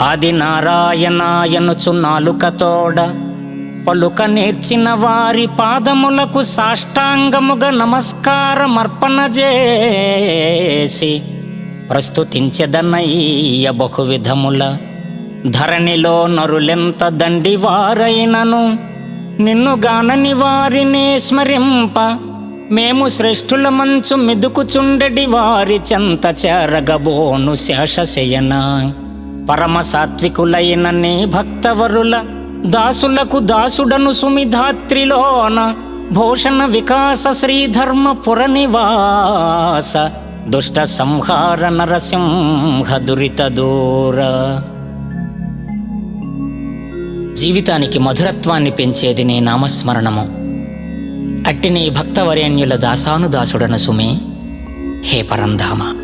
ఆది నారాయణాయనుచు నాలుకతోడ పలుక నేర్చిన వారి పాదములకు సాష్టాంగముగా నమస్కారమర్పణ చేసి ప్రస్తుతించెదనయ్య బహువిధముల ధరణిలో నరులెంత దండివారైనను? నిన్ను గానని వారినే స్మరింప మేము శ్రేష్ఠుల మంచు మెదుకుచుండెడి వారి చెంత చేరగబోను శేషశయన. పరమసాత్వికులైన నీ భక్తవరుల దాసులకు దాసుడను సుమిధాత్రిలోన భూషణ వికాస శ్రీధర్మ నివాస దుష్ట సంహార నరసింహ దురిత దూర. జీవితానికి మధురత్వాన్ని పెంచేది నీ నామస్మరణము. అట్టి నీ భక్తవరేణ్యుల దాసానుదాసుడన సుమి. హే పరంధామ.